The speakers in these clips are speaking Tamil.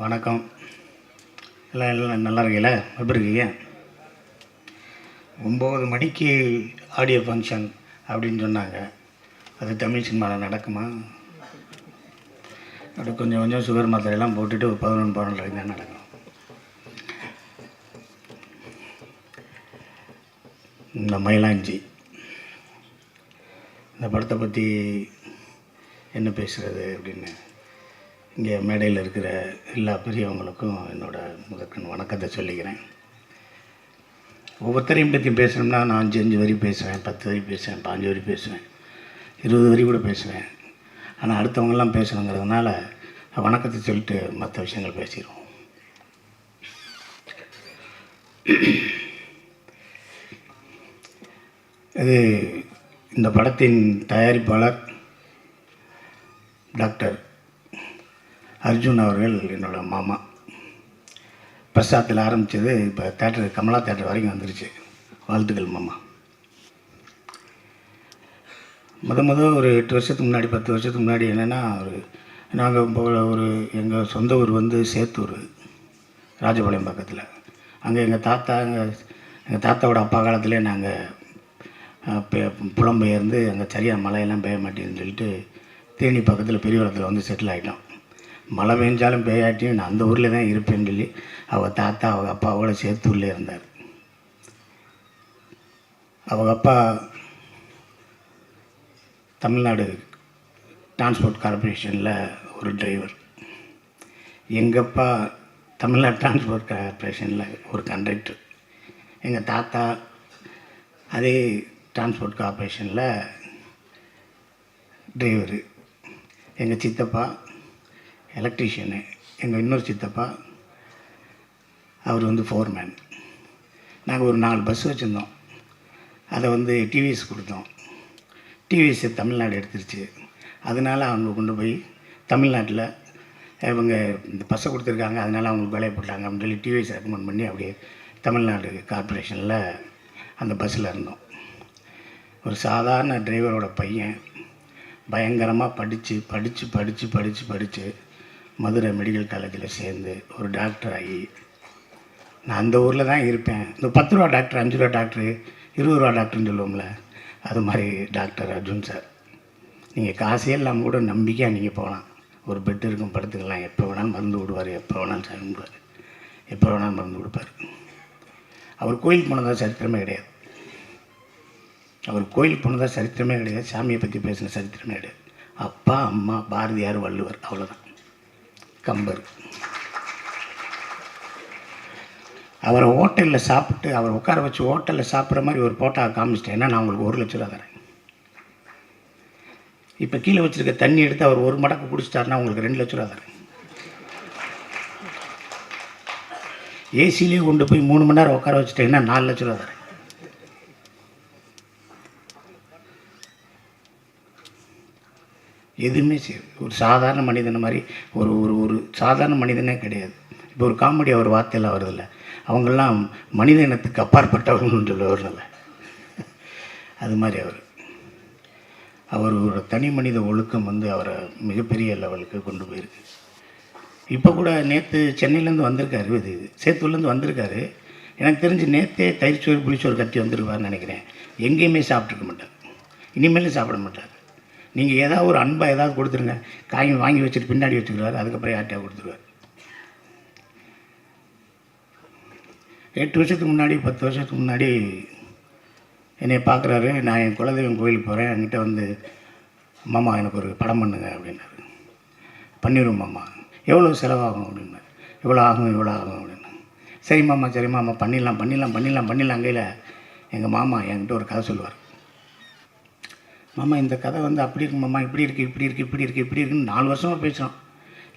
வணக்கம். எல்லாம் எல்லாம் நல்லா இருக்கீங்களா எப்படி இருக்கீங்க? ஒம்பது மணிக்கு ஆடியோ ஃபங்க்ஷன் அப்படின்னு சொன்னாங்க. அது தமிழ் சினிமாவில் நடக்குமா? அப்படி கொஞ்சம் கொஞ்சம் சுகர் மாத்திரையெல்லாம் போட்டுட்டு ஒரு பதினொன்று பன்னெண்டு தான் நடக்கும். இந்த மயிலாஞ்சி. இந்த படத்தை பற்றி என்ன பேசுகிறது அப்படின்னு இங்கே மேடையில் இருக்கிற எல்லா பெரியவங்களுக்கும் என்னோட முதற்கண் வணக்கத்தை சொல்லிக்கிறேன். ஒவ்வொருத்தரையும் பற்றி பேசணும்னா நான் அஞ்சு அஞ்சு வரி பேசுவேன் பத்து வரி பேசுவேன் பாஞ்சு வரி பேசுவேன் இருபது வரி கூட பேசுவேன். ஆனால் அடுத்தவங்கெல்லாம் பேசணுங்கிறதுனால வணக்கத்தை சொல்லிட்டு மற்ற விஷயங்கள் பேசிடுவோம். இது இந்த படத்தின் தயாரிப்பாளர் டாக்டர் அர்ஜுன் அவர்கள் என்னோடய மாமா. பிரசாத்தில் ஆரம்பித்தது இப்போ தேட்டர் கமலா தேட்டர் வரைக்கும் வந்துருச்சு. வாழ்த்துக்கள் மாமா. முத முத ஒரு எட்டு வருஷத்துக்கு முன்னாடி பத்து வருஷத்துக்கு முன்னாடி என்னென்னா ஒரு நாங்கள் இப்போ ஒரு எங்கள் சொந்த ஊர் வந்து சேத்தூர் ராஜபாளையம் பக்கத்தில். அங்கே எங்கள் தாத்தா எங்கள் எங்கள் தாத்தாவோட அப்பா காலத்திலே நாங்கள் புலம்பெயர்ந்து அங்கே சரியாக மழையெல்லாம் பெய்ய மாட்டேன்னு சொல்லிட்டு தேனி பக்கத்தில் பெரியவரத்தில் வந்து செட்டில் ஆகிட்டோம் மழை பெஞ்சாலும் பெய்யாட்டியும் நான் அந்த ஊரில் தான் இருப்பேன்னு சொல்லி அவள் தாத்தா அவங்க அப்பாவோட உள்ளே இருந்தார். அவங்க அப்பா தமிழ்நாடு டிரான்ஸ்போர்ட் கார்பரேஷனில் ஒரு டிரைவர் எங்கள் அப்பா தமிழ்நாடு டிரான்ஸ்போர்ட் கார்பரேஷனில் ஒரு கண்டக்டர் எங்கள் தாத்தா அதே டிரான்ஸ்போர்ட் கார்பரேஷனில் டிரைவரு எங்கள் சித்தப்பா எலக்ட்ரீஷியனு எங்கள் இன்னொரு சித்தப்பா அவர் வந்து ஃபோர்மேன் நாங்கள் ஒரு நாலு பஸ் வச்சுருந்தோம். அதை வந்து டிவிஎஸ் கொடுத்தோம். டிவிஎஸ் தமிழ்நாடு எடுத்துருச்சு. அதனால் அவங்க கொண்டு போய் தமிழ்நாட்டில் இவங்க இந்த பஸ்ஸை கொடுத்துருக்காங்க. அதனால் அவங்களுக்கு வேலையை போட்டாங்க அப்படின்னு சொல்லி டிவிஎஸ் ரெக்கமெண்ட் பண்ணி அப்படியே தமிழ்நாடு கார்பரேஷனில் அந்த பஸ்ஸில் இருந்தோம். ஒரு சாதாரண டிரைவரோட பையன் பயங்கரமாக படித்து படித்து படித்து படித்து படித்து மதுரை மெடிக்கல் காலேஜில் சேர்ந்து ஒரு டாக்டர் ஆகி நான் அந்த ஊரில் தான் இருப்பேன். இந்த பத்து ரூபா டாக்டர் அஞ்சு ரூபா டாக்டரு இருபது ரூபா டாக்டர்னு சொல்லுவோம்ல அது மாதிரி டாக்டர் அர்ஜுன் சார் நீங்கள் காசே இல்லாமல் கூட நம்பிக்கையாக நீங்கள் போகலாம். ஒரு பெட் இருக்கும் படுத்துக்கலாம். எப்போ வேணாலும் மருந்து விடுவார் எப்போ வேணாலும் சாமி விடுவார் எப்போ வேணாலும் மருந்து கொடுப்பார். அவர் கோயிலுக்கு போனதா சரித்திரமே கிடையாது. அவர் கோயிலுக்கு போனதா சரித்திரமே கிடையாது. சாமியை பற்றி பேசின சரித்திரமே கிடையாது. அப்பா அம்மா பாரதியார் வள்ளுவர் அவ்வளோதான் கம்பர். அவரை ஹோட்டலில் சாப்பிட்டு அவர் உட்கார வச்சு ஹோட்டலில் சாப்பிட்ற மாதிரி ஒரு போட்டா காமிச்சிட்டேன்னா நான் உங்களுக்கு ஒரு லட்ச ரூபா தரேன். இப்போ கீழே வச்சுருக்க தண்ணி எடுத்து அவர் ஒரு மடக்கு குடிச்சிட்டாருன்னா உங்களுக்கு ரெண்டு லட்ச ரூபா தரேன். ஏசிலேயே கொண்டு போய் மூணு மணி நேரம் உட்கார வச்சுட்டீங்கன்னா நாலு லட்ச ரூபா தரேன். எதுவுமே செய்யாது ஒரு சாதாரண மனிதன் மாதிரி ஒரு ஒரு ஒரு சாதாரண மனிதனே கிடையாது. இப்போ ஒரு காமெடி அவர் வார்த்தையெல்லாம் வருதில்ல. அவங்கெல்லாம் மனித இனத்துக்கு அப்பாற்பட்டவர்கள்னு சொல்லுவார்ல அது மாதிரி அவர். அவர் ஒரு தனி மனித ஒழுக்கம் வந்து அவரை மிகப்பெரிய லெவலுக்கு கொண்டு போயிருக்கு. இப்போ கூட நேற்று சென்னையிலேருந்து வந்திருக்காரு இது சேத்தூர்லேருந்து வந்திருக்காரு. எனக்கு தெரிஞ்சு நேற்றே தயிர்ச்சோறு புளிச்சோறு கட்டி வந்திருப்பார்னு நினைக்கிறேன். எங்கேயுமே சாப்பிட்ருக்க மாட்டார். இனிமேலும் சாப்பிட மாட்டார். நீங்கள் ஏதாவது ஒரு அன்பாக ஏதாவது கொடுத்துருங்க. காய் வாங்கி வச்சுட்டு பின்னாடி வச்சுக்கிறாரு அதுக்கப்புறம் யார்கிட்டயா கொடுத்துருவார்? எட்டு வருஷத்துக்கு முன்னாடி பத்து வருஷத்துக்கு முன்னாடி என்னை பார்க்குறாரு நான் என் குலதெய்வம் கோயிலுக்கு போகிறேன் என்கிட்ட வந்து மாமா எனக்கு ஒரு படம் பண்ணுங்க அப்படின்னாரு. பண்ணிடுவோம் மாமா. எவ்வளோ செலவாகும்? அப்படின்னாரு. இவ்வளோ ஆகும் இவ்வளோ ஆகும் அப்படின்னு சரி மாமா சரி மாமா பண்ணிடலாம் பண்ணிடலாம் பண்ணிடலாம் பண்ணிடலாம் கையில் எங்கள் மாமா என்கிட்ட ஒரு கதை சொல்லுவார். மாமா இந்த கதை வந்து அப்படி இருக்கு மாமா இப்படி இருக்குது இப்படி இருக்குது இப்படி இருக்குது இப்படி இருக்குன்னு நாலு வருஷமாக பேசுகிறோம்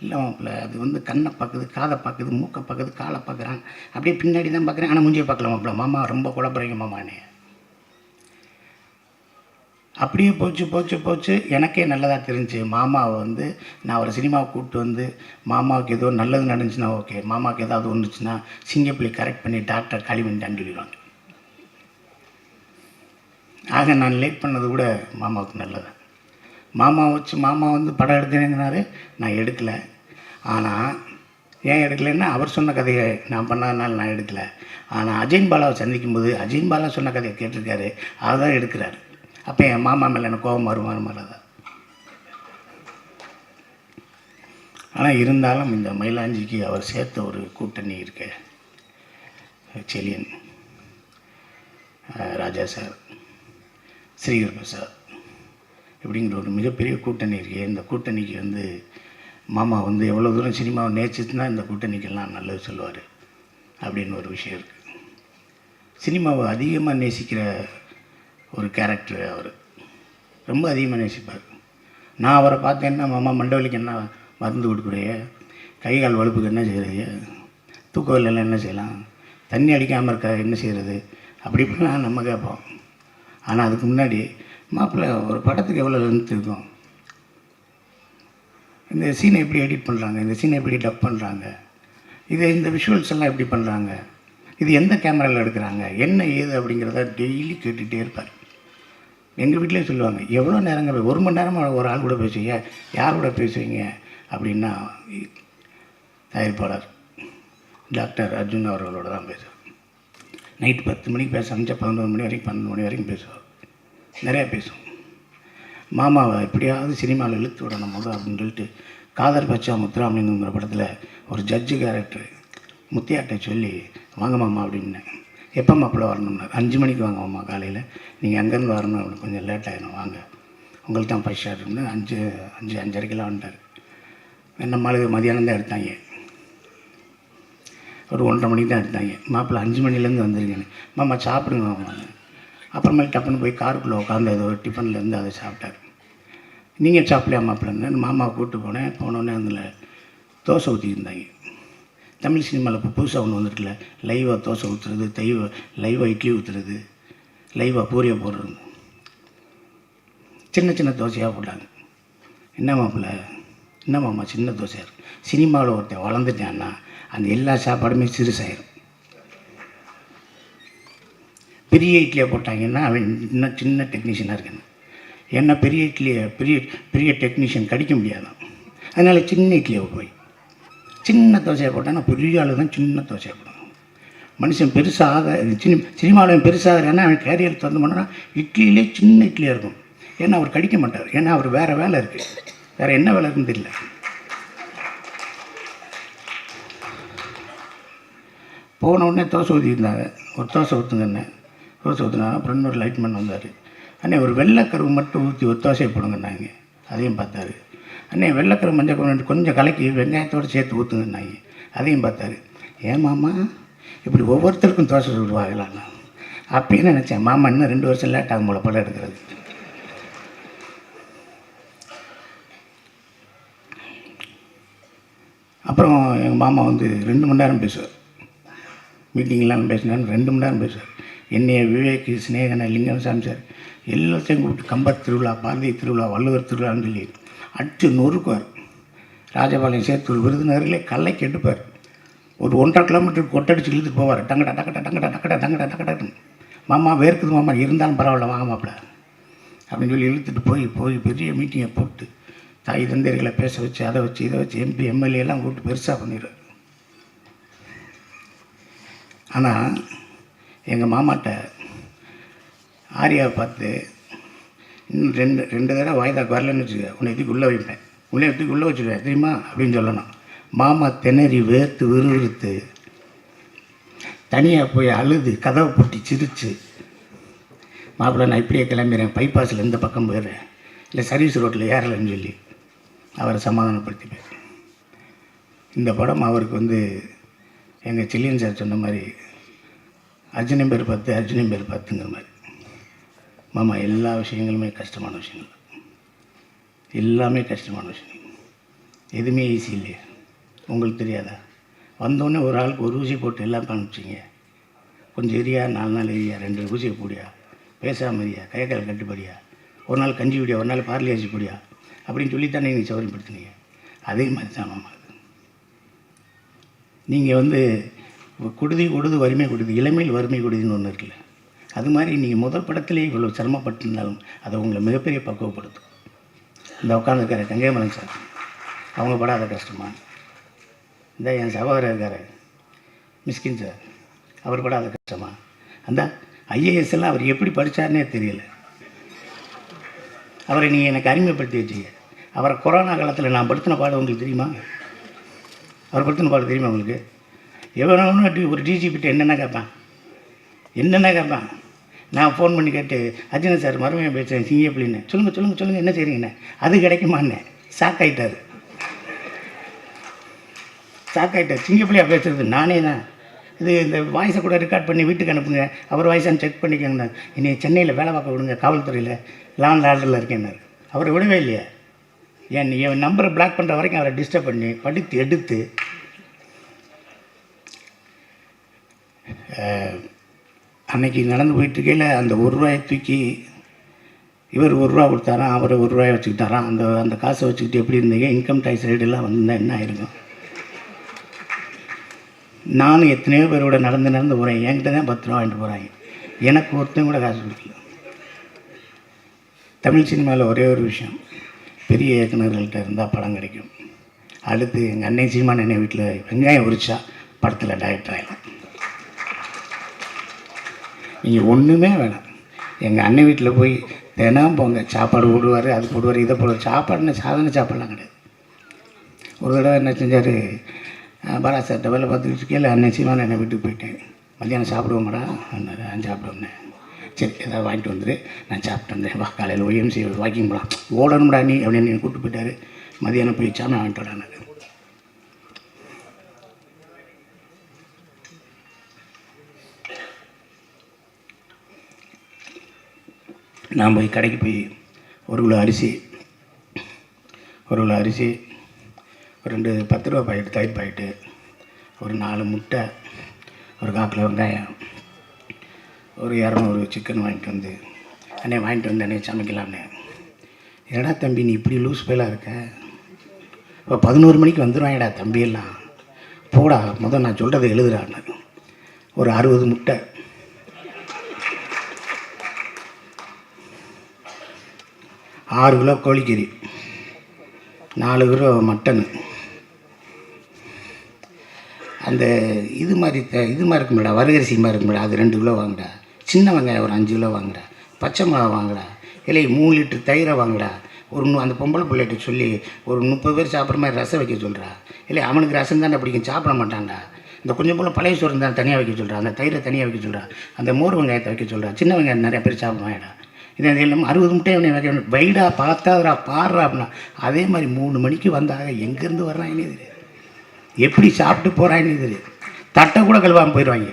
இல்லை மாப்பிள்ள அது வந்து கண்ணை பார்க்குது காதை பார்க்குது மூக்கை பார்க்குது காலை பார்க்குறாங்க அப்படியே பின்னாடி தான் பார்க்குறேன் ஆனால் மூஞ்சியை பார்க்கல மாப்பிள்ள. மாமா ரொம்ப குழப்பறீங்க மாமானே அப்படியே போச்சு போச்சு போச்சு. எனக்கே நல்லதாக தெரிஞ்சு மாமாவை வந்து நான் ஒரு சினிமாவை கூப்பிட்டு வந்து மாமாவுக்கு ஏதோ நல்லது நடந்துச்சுன்னா ஓகே மாமாவுக்கு ஏதாவது ஒன்றுச்சுன்னா சிங்கப்பிள்ளி கரெக்ட் பண்ணி டாக்டர் களிமண் பண்ணிட்டான்னு சொல்லிடுவாங்க. ஆக நான் லேட் பண்ணது கூட மாமாவுக்கு நல்லது. மாமா வச்சு மாமா வந்து படம் எடுக்கிறேங்கிறாரு நான் எடுக்கலை. ஆனால் ஏன் எடுக்கலைன்னா அவர் சொன்ன கதையை நான் பண்ணாதனால நான் எடுக்கலை. ஆனால் அஜயன் பாலாவை சந்திக்கும் போது அஜயன் பாலா சொன்ன கதையை கேட்டிருக்காரு அதை தான் எடுக்கிறாரு. அப்போ என் மாமா மேலே எனக்கு கோபம் வரும் வரும் வராதா. ஆனால் இருந்தாலும் இந்த மயிலாஞ்சிக்கு அவர் சேர்த்த ஒரு கூட்டணி இருக்க செலியன் ராஜா சார். ஸ்ரீகர் பிரசாத் இப்படிங்கிற ஒரு மிகப்பெரிய கூட்டணி இருக்குது இந்த கூட்டணிக்கு வந்து மாமா வந்து எவ்வளோ தூரம் சினிமாவை நேசிச்சுனா இந்த கூட்டணிக்கெல்லாம் நல்லது சொல்லுவார் அப்படின்னு ஒரு விஷயம் இருக்குது சினிமாவை அதிகமாக நேசிக்கிற ஒரு கேரக்டர் அவர். ரொம்ப அதிகமாக நேசிப்பார். நான் அவரை பார்த்தேன்னா மாமா மண்டவலிக்கு என்ன மருந்து கொடுக்குறைய கை கால் வலுப்புக்கு என்ன செய்கிறது தூக்கவில்லாம் என்ன செய்யலாம்? தண்ணி அடிக்காமல் இருக்க? என்ன செய்கிறது அப்படி இப்படிலாம் நம்ம கேட்போம். ஆனால் அதுக்கு முன்னாடி மாப்பிள்ளை ஒரு படத்துக்கு எவ்வளோ லென்த் இருக்கும்? இந்த சீனை எப்படி எடிட் பண்ணுறாங்க இந்த சீனை எப்படி டப் பண்ணுறாங்க இது இந்த விஷுவல்ஸ் எல்லாம் எப்படி பண்ணுறாங்க இது எந்த கேமராவில் எடுக்கிறாங்க? என்ன ஏது அப்படிங்கிறத டெய்லி கேட்டுகிட்டே இருப்பார். எங்கள் வீட்டிலே சொல்லுவாங்க எவ்வளோ நேரங்க ஒரு மணி நேரமாக ஒரு ஆள் கூட பேசுவீங்க யார் கூட பேசுவீங்க அப்படின்னா தயாரிப்பாளர் டாக்டர் அர்ஜுன் அவர்களோட தான் பேசுவார். நைட்டு பத்து மணிக்கு பேச ஆரம்பிச்சா பதினோரு மணி வரைக்கும் பன்னெண்டு மணி வரைக்கும் பேசுவார். நிறையா பேசுவோம். மாமாவை எப்படியாவது சினிமாவில் இழுத்து விடணும் போது அப்படின்னு சொல்லிட்டு காதர் பச்சா முத்துராமலிங்கங்கிற படத்தில் ஒரு ஜட்ஜு கேரக்டர் முத்தியாட்டை சொல்லி வாங்க மாமா அப்படின்னேன். எப்போ மாப்பிள்ள வரணும்னா? அஞ்சு மணிக்கு வாங்க மாமா காலையில். நீங்கள் அங்கேருந்து வரணும் அப்படின்னு கொஞ்சம் லேட் ஆகிடும் வாங்க. உங்களுக்கு தான் ஃபஸ்ட் ஷார்ட்னு அஞ்சு அஞ்சு அஞ்சரைக்கெல்லாம் வந்துட்டார். நம்மளுக்கு மதியானம் தான் எடுத்தாங்க. ஒரு ஒன்றரை மணிக்கு தான் எடுத்தாங்க. மாப்பிள்ளை அஞ்சு மணிலேருந்து வந்திருக்கேன் மாமா சாப்பிடுங்க வாங்க அப்புறமேல் டப்புன்னு போய் காருக்குள்ளே உட்காந்து ஏதோ ஒரு டிஃபன்லேருந்து அதை சாப்பிட்டாரு. நீங்கள் சாப்பிடலையா மாப்பிள்ளைன்னு மாமாவை கூப்பிட்டு போனேன். போனோடனே அதில் தோசை ஊற்றிருந்தாங்க தமிழ் சினிமாவில் இப்போ புதுசாக ஒன்று வந்துருக்குல்ல லைவாக தோசை ஊற்றுறது தைவ லைவாக இட்லி ஊற்றுறது லைவாக பூரியை போடுறது. சின்ன சின்ன தோசையாக போட்டாங்க. என்ன மாப்பிள்ள? என்ன மாமா சின்ன தோசையாக இருக்குது சினிமாவில் ஒருத்தன் வளர்ந்துட்டேன்னா அந்த எல்லா சாப்பாடுமே சிறுசாயிரும். பெரிய இட்லியை போட்டாங்கன்னா அவன் இன்னும் சின்ன டெக்னீஷியனாக இருக்கணும். ஏன்னா பெரிய இட்லியை பெரிய பெரிய டெக்னீஷியன் கடிக்க முடியாதான். அதனால் சின்ன இட்லியை போய் சின்ன தோசையை போட்டான்னா பெரிய ஆளு தான் சின்ன தோசையை போடணும். மனுஷன் பெருசாக சினி சினிமாவில் பெருசாகிறான்னா அவன் கேரியர் திறந்து பண்ணோன்னா இட்லியிலே சின்ன இட்லியாக இருக்கும். ஏன்னா அவர் கடிக்க மாட்டார். ஏன்னா அவர் வேறு வேலை இருக்குது வேறு என்ன வேலை இருக்குன்னு தெரியல. போன உடனே தோசை ஊற்றிருந்தாங்க ஒரு தோசை ஊற்றுங்கண்ணே தோசை ஊற்றுனாங்க அப்புறம் இன்னொரு லைட்மேன் வந்தார். அண்ணே ஒரு வெள்ளைக்கருவு மட்டும் ஊற்றி ஒரு தோசையை போடுங்கன்னாங்க. அதையும் பார்த்தாரு. அண்ணே வெள்ளைக்கரு மஞ்சள் கருவு கொஞ்சம் கலக்கி வெங்காயத்தோடு சேர்த்து ஊற்றுங்கன்னாங்க அதையும் பார்த்தாரு. ஏன் மாமா? இப்படி ஒவ்வொருத்தருக்கும் தோசை சுடுவாங்களாண்ணா அப்படின்னு நினச்சேன். மாமா இன்னும் ரெண்டு வருஷம் லேட் ஆகும் போல படம் எடுக்கிறது. அப்புறம் எங்கள் மாமா வந்து ரெண்டு மணி நேரம் பேசுவார். மீட்டிங்லாம் பேசினார் ரெண்டு மணி நேரம் பேசுவார் என்னைய விவேக் சிநேகன லிங்கசாமி சார் எல்லாத்தையும் கூப்பிட்டு கம்பர் திருவிழா பாரதி திருவிழா வள்ளுவர் திருவிழான்னு சொல்லி அடித்து நொறுக்குவார். ராஜபாளையம் சேத்தூர் விருதுநகரிலே கல்லை கெட்டுப்பார். ஒரு ஒன்றரை கிலோமீட்டர் கொட்டடிச்சு இழுத்துட்டு போவார். டங்கடா டக்கடா டங்கடா டக்கடா டங்கடா டக்கடான்னு மாமா வேர்க்குது மாமா இருந்தாலும் பரவாயில்ல வாங்க மாப்பிள்ள. அப்படின்னு சொல்லி இழுத்துட்டு போய் போய் பெரிய மீட்டிங்கை போட்டு தாய் தந்தையர்களை பேச வச்சு அதை வச்சு இதை வச்சு எம்பி எம்எல்ஏ எல்லாம் கூப்பிட்டு பெருசாக பண்ணிடுவார். ஆனால் எங்கள் மாமாட்ட ஆரியாவை பார்த்து இன்னும் ரெண்டு ரெண்டு தடவை வாய்தாக்கு வரலன்னு வச்சுக்க உன்னை இதுக்கு உள்ளே வைப்பேன். உள்ளே எடுத்துக்கு உள்ளே வச்சுருவேன் தெரியுமா? அப்படின்னு சொல்லணும். மாமா திணறி வேர்த்து விறுவிறுத்து தனியாக போய் அழுது கதவை பூட்டி சிரித்து மாப்பிள்ளை நான் இப்படியே கிளம்பிடுறேன் பைபாஸில் இந்த பக்கம் போயிடுறேன். இல்லை சர்வீஸ் ரோட்டில் ஏறலைன்னு சொல்லி அவரை சமாதானப்படுத்திப்பேன். இந்த படம் அவருக்கு வந்து எங்கள் சில்லியன் சார் சொன்ன மாதிரி அர்ஜுனம் பேர் பார்த்து அர்ஜுனன் பேர் பார்த்துங்கிற மாதிரி. மாமா எல்லா விஷயங்களுமே கஷ்டமான விஷயங்கள். எல்லாமே கஷ்டமான விஷயம் எதுவுமே ஈஸி இல்லையா. உங்களுக்கு தெரியாதா? வந்தோடனே ஒரு ஆளுக்கு ஒரு ஊசி போட்டு எல்லாம் காமிச்சிங்க கொஞ்சம் எரியா நாலு நாள் எரியா ரெண்டு ஊசியை போடியா பேசாமல் எரியா கை கால் கட்டுப்படியா ஒரு நாள் கஞ்சி விடியா ஒரு நாள் பார்லி அரிசி போடியா அப்படின்னு சொல்லித்தானே நீங்கள் சௌகரியப்படுத்துனீங்க. அதே மாதிரி தான் மாமா. நீங்கள் வந்து குடுதி கொடுது வறுமை கொடுது இளமையில் வறுமை கொடுதின்னு ஒன்று இருக்குல்ல. அது மாதிரி நீங்கள் முதல் படத்திலே இவ்வளோ சிரமப்பட்டிருந்தாலும் அதை உங்களை மிகப்பெரிய பக்குவப்படுத்தும். இந்த உட்காந்துருக்காரு கங்கைமரன் சார். அவங்க படாத கஷ்டமா? இந்த என் சகோதரர் இருக்கார். மிஸ்கின் சார். அவர் படாத கஷ்டமா? அந்த ஐஏஎஸ் எல்லாம் அவர் எப்படி படித்தார்னே தெரியல. அவரை நீங்கள் எனக்கு அறிமுகப்படுத்தி வச்சிங்க அவரை கொரோனா காலத்தில் நான் படுத்தின பாடம் உங்களுக்கு தெரியுமா? அவர் படுத்தின பாடம் தெரியுமா உங்களுக்கு? எவனவனு ஒரு டிஜிபிட்ட என்னென்ன கேட்பேன்? என்னென்ன கேட்பான்? நான் ஃபோன் பண்ணி கேட்டு அர்ஜுனன் சார் மறுமையை பேசுகிறேன் சிங்கப்பிள்ளின்னு. சொல்லுங்கள் சொல்லுங்கள் சொல்லுங்கள் என்ன செய்கிறீங்கண்ணே அது கிடைக்குமான்னு. ஷாக் ஆகிட்டார் ஷாக் ஆகிட்டார் சிங்கப்பிள்ளையா பேசுகிறது நானே தான். இது இந்த வாய்ஸை கூட ரெக்கார்ட் பண்ணி வீட்டுக்கு அனுப்புங்க. அவர் வாய்ஸான்னு செக் பண்ணிக்கோங்கண்ணா என்னை சென்னையில் வேலை பார்க்க விடுங்க காவல்துறையில். லான் ஆர்டரில் இருக்கேன்னாரு. அவரை விடவே இல்லையா. என் என் நம்பரை பிளாக் பண்ணுற வரைக்கும் அவரை டிஸ்டர்ப் பண்ணி படித்து எடுத்து அன்னைக்கு நடந்து போயிட்டுருக்கையில் அந்த ஒரு ரூபாயை தூக்கி இவர் ஒரு ரூபா கொடுத்தாராம் அவர் ஒரு ரூபாயை வச்சுக்கிட்டாராம் அந்த அந்த காசை வச்சுக்கிட்டு எப்படி இருந்தீங்க? இன்கம் டேக்ஸ் ரேட்டெல்லாம் வந்திருந்தா என்ன ஆயிருக்கும் நானும் எத்தனையோ பேரோட நடந்து நடந்து போகிறேன் என்கிட்ட தான் பத்து ரூபா வாங்கிட்டு போகிறாங்க எனக்கு ஒருத்தன் கூட காசு கொடுக்கல. தமிழ் சினிமாவில் ஒரே ஒரு விஷயம். பெரிய இயக்குநர்கள்ட்ட இருந்தால் படம் கிடைக்கும். அடுத்து எங்கள் அன்னை சீமான் அண்ணன் வீட்டில் வெங்காயம் உரிச்சா படத்தில் டைரக்டர் ஆகலாம் நீங்கள் ஒன்றுமே வேணாம். எங்கள் அண்ணன் வீட்டில் போய் தினம் போங்க சாப்பாடு போடுவார் அது போடுவார் இதை போடுவார். சாப்பாடுன்னு சாதாரண சாப்பாடுலாம் கிடையாது. ஒரு தடவை என்ன செஞ்சார் பாலா சார் வேலை பார்த்துக்கிட்டு இருக்கையில் அண்ணன் சீமான் என்னை வீட்டுக்கு போயிட்டேன் மத்தியானம் சாப்பிடுவோம்டா அண்ணாரு நான் சாப்பிடுவேன் சரி ஏதாவது வாங்கிட்டு வந்துரு. நான் சாப்பிட்டு வந்தேன். வா காலையில் ஒய்எம்சி வாக்கிங் போகலாம் ஓடணும்டா நீ அப்படின்னு என்னை கூப்பிட்டு போயிட்டாரு. மதியானம் போய் சாமி வாங்கிட்டு வரானாரு நான். போய் கடைக்கு போய் ஒரு கிலோ அரிசி ஒரு கிலோ அரிசி ஒரு ரெண்டு பத்து ரூபா பாயிட்டு தயிர் பாக்கெட்டு ஒரு நாலு முட்டை ஒரு கால் கிலோ வெங்காயம் ஒரு இரநூறு சிக்கன் வாங்கிட்டு வந்து அண்ணே வாங்கிட்டு வந்து அண்ணே சமைக்கலாம்னே. ஏடா தம்பி நீ இப்படி லூஸ் பேலாக இருக்க? இப்போ பதினோரு மணிக்கு வந்துடுவாங்கடா தம்பியெல்லாம் போடா முதல் நான் சொல்கிறத எழுதுறான்னு. ஒரு அறுபது முட்டை. ஆறு கிலோ கோழிக்கறி நாலு கிலோ மட்டன். அந்த இது மாதிரி த- இது மாதிரி இருக்கும் வரகரிசி மாதிரி இருக்கும் அது ரெண்டு கிலோ வாங்குடா. சின்ன வெங்காயம் ஒரு அஞ்சு கிலோ வாங்குடா பச்சை மிளகா வாங்குடா இல்லை மூணு லிட்டர் தயிரை வாங்குடா ஒரு அந்த பொம்பளை பிள்ளைகிட்ட சொல்லி ஒரு முப்பது பேர் சாப்பிட்ற மாதிரி ரசம் வைக்க சொல்கிறா இல்லை அவனுக்கு ரசம் தானே பிடிக்கும் சாப்பிட மாட்டான்டா. இந்த கொஞ்சம் போல் பழைய சோறு தான் தனியாக வைக்க சொல்கிறா அந்த தயிரை தனியாக வைக்க சொல்கிறா அந்த மோர் வெங்காயத்தை வைக்க சொல்கிறா சின்ன வெங்காயம் நிறைய பேர் சாப்பிடுவாங்கடா இது இல்லாமல் அறுபது முட்டை அவனை வைக்க வைடா பார்த்தாதுடா பாடுறா அப்படின்னா. அதே மாதிரி மூணு மணிக்கு வந்தாக எங்கேருந்து வர்றாங்கன்னே தெரியாது. எப்படி சாப்பிட்டு போகிறான்னு தெரியாது. தட்டை கூட கழுவாமல் போயிடுவாங்க.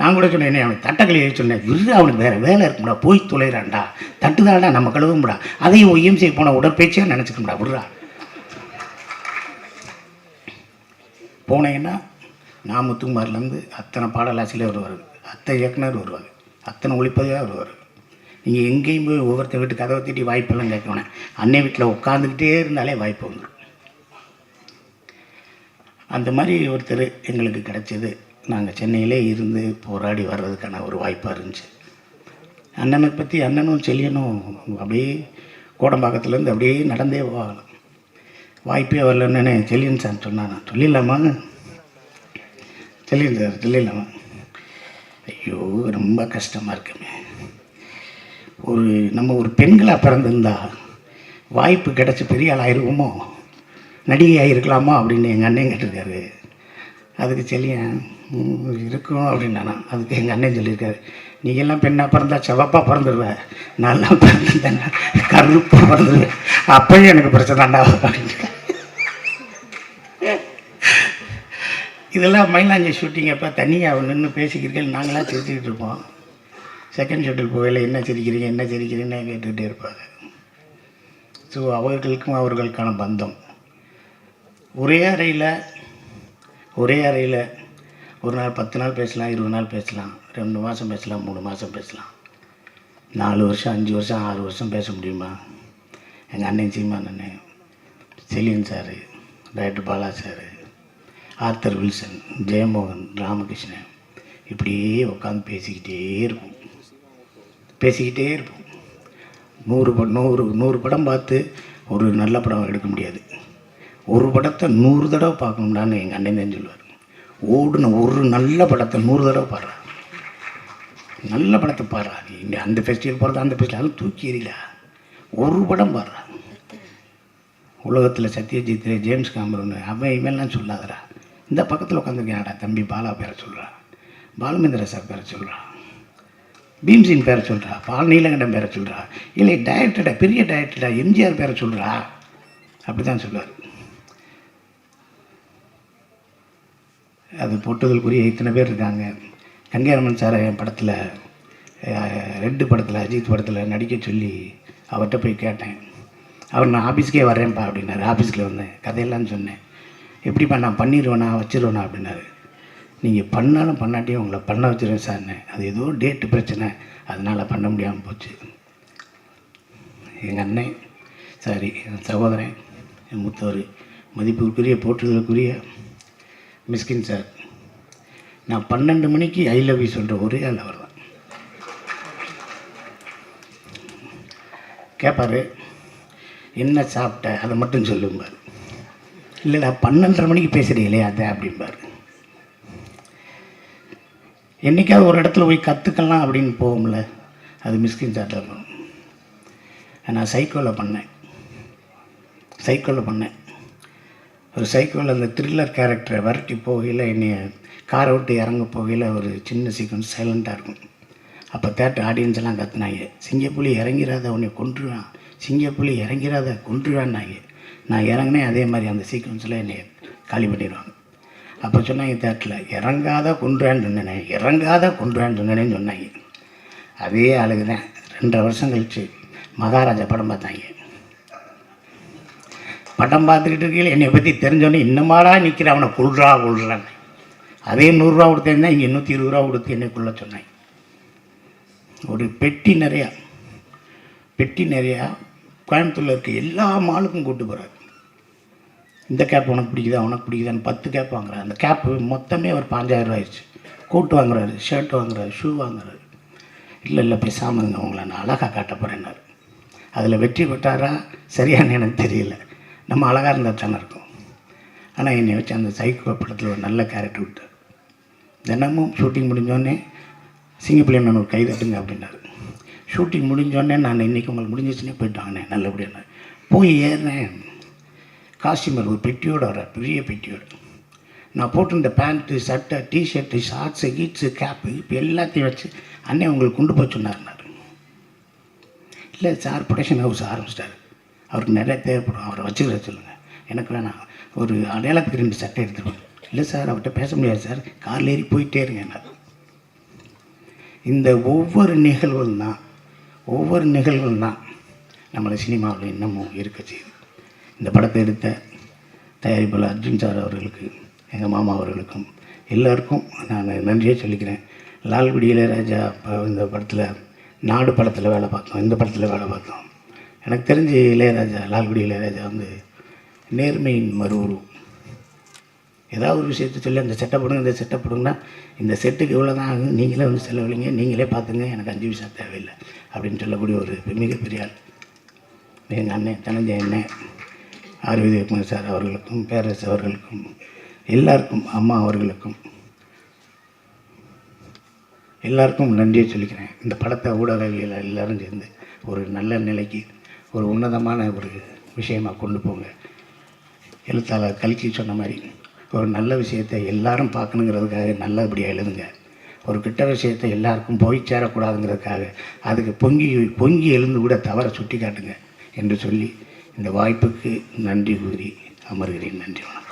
நான் கூட சொன்னேன் அவன் தட்டை சொன்னேன் விரு அவனுக்கு வேறு வேலை இருக்கும்டா போய் தொலைகிறான்டா தட்டுதான்டா நம்ம கழுவும்டா அதையும் ஒய்எம்சி போன உடற்பயிற்சியாக நினச்சிக்கணும்டா விடுறா. போனீங்கன்னா நான் முத்துக்குமார்லேருந்து அத்தனை பாடலாசிரியர் வருவார் அத்தனை இயக்குனர் வருவார் அத்தனை ஒளிப்பதிவாக வருவார். நீங்கள் எங்கேயும் போய் ஒவ்வொருத்த வீட்டு கதவை தட்டி வாய்ப்பெல்லாம் கேட்க வேணாம் அன்னை வீட்டில் உட்காந்துக்கிட்டே இருந்தாலே வாய்ப்பு வந்துடும் அந்த மாதிரி ஒருத்தர் எங்களுக்கு கிடச்சிது. நாங்கள் சென்னையிலே இருந்து போராடி வர்றதுக்கான ஒரு வாய்ப்பாக இருந்துச்சு. அண்ணனை பற்றி அண்ணனும் செல்லியனும் அப்படியே கோடம்பாக்கத்துலேருந்து அப்படியே நடந்தே போகலாம் வாய்ப்பே வரலன்னு செல்லியன் சார் சொன்னாங்க. சொல்லிடலாமா செல்லியன் சார் சொல்லிடலாமா? ஐயோ ரொம்ப கஷ்டமாக இருக்குமே. ஒரு நம்ம ஒரு பெண்களாக பிறந்திருந்தா வாய்ப்பு கிடச்சி பெரிய ஆள் ஆயிருவோமோ? நடிகை ஆகிருக்கலாமா அப்படின்னு எங்கள் அண்ணன் கேட்டிருக்காரு. அதுக்கு செல்லியன் இருக்கும் அப்படின்னானா அதுக்கு எங்கள் அண்ணன் சொல்லியிருக்காரு. நீ எல்லாம் பெண்ணாக பிறந்தா செவப்பாக பிறந்துருவ. நல்லா பிறந்திருந்தேன்னா கருப்பாக பிறந்துருவேன் அப்பயும் எனக்கு பிரச்சனை அப்படின்னு. இதெல்லாம் மயிலாஞ்சி ஷூட்டிங் அப்போ தனியாக நின்று பேசிக்கிறீர்கள் நாங்களாம் சிரிச்சுக்கிட்டு இருப்போம். செகண்ட் ஷெட்யூல் போகையில் என்ன சிரிக்கிறீங்க என்ன சிரிக்கிறீங்கன்னு கேட்டுக்கிட்டே இருப்பாங்க. ஸோ அவர்களுக்கும் அவர்களுக்கான பந்தம். ஒரே அறையில் ஒரே அறையில் ஒரு நாள் பத்து நாள் பேசலாம் இருபது நாள் பேசலாம் ரெண்டு மாதம் பேசலாம் மூணு மாதம் பேசலாம். நாலு வருஷம் அஞ்சு வருஷம் ஆறு வருஷம் பேச முடியுமா? எங்கள் அண்ணன் சீமான் அண்ணன் Seliyan sir doctor Bala sir Arthur Wilson Jeyamohan Ramakrishnan இப்படியே உட்காந்து பேசிக்கிட்டே இருப்போம். பேசிக்கிட்டே இருப்போம். நூறு ப நூறு நூறு படம் பார்த்து ஒரு நல்ல படம் எடுக்க முடியாது. ஒரு படத்தை நூறு தடவை பார்க்கணும்டான்னு எங்கள் அண்ணன் தான் சொல்லுவார். ஓடுன ஒரு நல்ல படத்தை நூறு தடவை பாடுறா. நல்ல படத்தை பாடுறா. நீ இங்கே அந்த ஃபெஸ்டிவல் போகிறது அந்த ஃபெஸ்டிவல் தூக்கி எறியல. ஒரு படம் பாடுறா. உலகத்தில் சத்யஜித் ஜேம்ஸ் காமரன் அவன் இவெல்லாம் சொல்லாதடா. இந்த பக்கத்தில் உட்காந்துருக்கேன்டா தம்பி பாலா பேரை சொல்கிறா பாலமேந்திர சார் பேரை சொல்கிறா பீம்சிங் பேரை சொல்கிறா பால் நீலகண்டன் பேரை சொல்கிறா இல்லை டைரக்டடா பெரிய டைரக்டடா எம்ஜிஆர் பேரை சொல்கிறா அப்படி தான் சொல்லுவார். அது போட்டுதலுக்குரிய இத்தனை பேர் இருக்காங்க. கங்கையரமன் சார் என் படத்தில் ரெட்டு படத்தில் அஜித் படத்தில் நடிக்க சொல்லி அவர்கிட்ட போய் கேட்டேன். அவர் நான் ஆஃபீஸ்க்கே வரேன்ப்பா அப்படின்னாரு. ஆஃபீஸில் வந்தேன் கதையெல்லாம் சொன்னேன். எப்படிப்பா நான் பண்ணிடுவேண்ணா வச்சிருவேண்ணா அப்படின்னாரு. நீங்கள் பண்ணாலும் பண்ணாட்டியும் உங்களை பண்ண வச்சிருவேன் சார்னு. அது ஏதோ டேட்டு பிரச்சனை. அதனால் பண்ண முடியாமல் போச்சு. எங்கள் அண்ணன் சாரி என் சகோதரன் என் மூத்தவர் மதிப்புக்குரிய போற்றுதலுக்குரிய மிஸ்கின் சார் நான் பன்னெண்டு மணிக்கு ஐ லவ் யூ சொல்கிற ஒரே ஆள் அவர் தான் கேட்பார் என்ன சாப்பிட்ட? அதை மட்டும் சொல்லும்பார். இல்லைடா பன்னெண்டரை மணிக்கு பேசுகிறீங்களே அதை? அப்படிம்பார். என்றைக்காவது ஒரு இடத்துல போய் கற்றுக்கலாம் அப்படின்னு போகும்ல அது மிஸ்கின் சார் இருக்கும் நான் சைக்கோவில் பண்ணேன். சைக்கோவில் பண்ணேன். ஒரு சைக்கோவில் அந்த த்ரில்லர் கேரக்டரை வரட்டி போகையில் என்னை காரை விட்டு இறங்க போகையில் ஒரு சின்ன சீக்வன்ஸ் சைலண்ட்டாக இருக்கும். அப்போ தேட்டர் ஆடியன்ஸ் எல்லாம் கத்துனாங்க. சிங்கப்புலி இறங்கிறாத உன்னை கொன்றுவான் சிங்கப்புலி இறங்கிறாத கொன்றுவான்னாங்க நான் இறங்கினேன் அதே மாதிரி அந்த சீக்வன்ஸில் என்னை காலி பண்ணிடுவாங்க. அப்போ சொன்னாங்க தேட்டரில் இறங்காத கொன்றுவான்னு சொன்னேனே. இறங்காத கொன்றுவான்னு சொன்னேன்னு சொன்னாங்க. அதே அழகு தான். ரெண்டரை வருஷம் கழிச்சு மகாராஜா படம் பார்த்தாங்க. படம் பார்த்துக்கிட்டு இருக்கீங்களே? என்னை பற்றி தெரிஞ்சோன்னே இன்னமாடா நிற்கிற அவனை கொள்றா கொள்றான்னு அதே நூறுரூவா கொடுத்தேன்னா இங்கே நூற்றி இருபது ரூபா கொடுத்து என்னை கொள்ள சொன்னாங்க ஒரு பெட்டி நிறையா. பெட்டி நிறையா. கோயம்புத்தூரில் இருக்க எல்லா மாலுக்கும் கூட்டு போகிறார் இந்த கேப் உனக்கு பிடிக்குதா? உனக்கு பிடிக்குதான்னு பத்து கேப் வாங்குறாரு. அந்த கேப்பு மொத்தமே ஒரு பாஞ்சாயிரம் ரூபா ஆயிடுச்சு. கோட் வாங்குறாரு ஷர்ட் வாங்குறாரு ஷூ வாங்குறாரு. இல்லை இல்லை பேசாமல் இருங்க. உங்களை நான் அழகாக காட்ட போகிறேன்னாரு அதில் வெற்றி பெற்றாரா? சரியான்னு எனக்கு தெரியல. நம்ம அழகாக இருந்தால் தானே இருக்கும். ஆனால் என்னை வச்சு அந்த சைக்கோ படத்தில் ஒரு நல்ல கேரக்டர் விட்டார். தினமும் ஷூட்டிங் முடிஞ்சோடனே சிங்கப்பிள்ளை நான் ஒரு கை தட்டுங்க அப்படின்னாரு. ஷூட்டிங் முடிஞ்சோடனே நான் இன்றைக்கி உங்களுக்கு முடிஞ்சிச்சுன்னே போயிட்டு வாங்கினேன் நல்லபடியாக போய் ஏறினேன். காஸ்டியூமர் ஒரு பெட்டியோட வர பெரிய பெட்டியோட. நான் போட்டிருந்த பேண்ட்டு சட்டை டிஷர்ட்டு ஷார்ட்ஸு கீட்ஸு கேப்பு இப்போ எல்லாத்தையும் வச்சு அண்ணன் உங்களுக்கு கொண்டு போய் சொன்னார்னாரு இல்லை சார் ப்ரொடக்ஷன் ஹவுஸ் ஆரம்பிச்சிட்டாரு. அவருக்கு நிறைய தேவைப்படும். அவரை வச்சுக்கிற சொல்லுங்கள் எனக்கு வேணாம். ஒரு அடையாளத்துக்கு ரெண்டு சட்டை எடுத்துருவாங்க இல்லை சார் அவர்கிட்ட பேச முடியாது சார். காரில் ஏறி போயிட்டே இருங்க என்ன இந்த ஒவ்வொரு நிகழ்வும் தான் ஒவ்வொரு நிகழ்வும் தான் நம்மளை சினிமாவில் இன்னமும் இருக்க செய்யுது. இந்த படத்தை எடுத்த தயாரிப்பாளர் அர்ஜுன் சார் அவர்களுக்கு எங்கள் மாமா அவர்களுக்கும் எல்லாருக்கும் நான் நன்றியே சொல்லிக்கிறேன். லால்குடி இளையராஜா இந்த படத்தில் நாடு படத்தில் வேலை பார்த்தோம். இந்த படத்தில் வேலை பார்த்தோம். எனக்கு தெரிஞ்சு இளையராஜா லால்குடி இளையராஜா வந்து நேர்மையின் மறுவுருவம் ஏதாவது ஒரு விஷயத்த சொல்லி அந்த செட்டை போடுங்க இந்த செட்டை போடுங்கன்னா இந்த செட்டுக்கு இவ்வளோ தான் ஆகும் நீங்களே வந்து செலவழிங்க நீங்களே பார்த்துங்க எனக்கு அஞ்சு விஷயம் தேவையில்லை அப்படின்னு சொல்லக்கூடிய ஒரு மிகப்பெரிய ஆள். எங்கள் அண்ணன் தனஞ்ச அண்ணன் ஆர் விஜயகுமார் சார் அவர்களுக்கும் பேரரசு அவர்களுக்கும் எல்லாருக்கும் அம்மா அவர்களுக்கும் எல்லாருக்கும் நன்றியை சொல்லிக்கிறேன். இந்த படத்தை ஊடகங்கள் எல்லோரும் சேர்ந்து ஒரு நல்ல நிலைக்கு ஒரு உன்னதமான ஒரு விஷயமா கொண்டு போங்க. எழுத்தாளர் கல்கி சொன்ன மாதிரி ஒரு நல்ல விஷயத்தை எல்லாரும் பார்க்கணுங்கிறதுக்காக நல்லபடியாக எழுதுங்க. ஒரு கிட்ட விஷயத்தை எல்லாருக்கும் போய் சேரக்கூடாதுங்கிறதுக்காக அதுக்கு பொங்கி பொங்கி எழுந்து கூட தவற சுட்டி காட்டுங்க என்று சொல்லி இந்த வாய்ப்புக்கு நன்றி கூறி அமர்கிறேன். நன்றி வணக்கம்.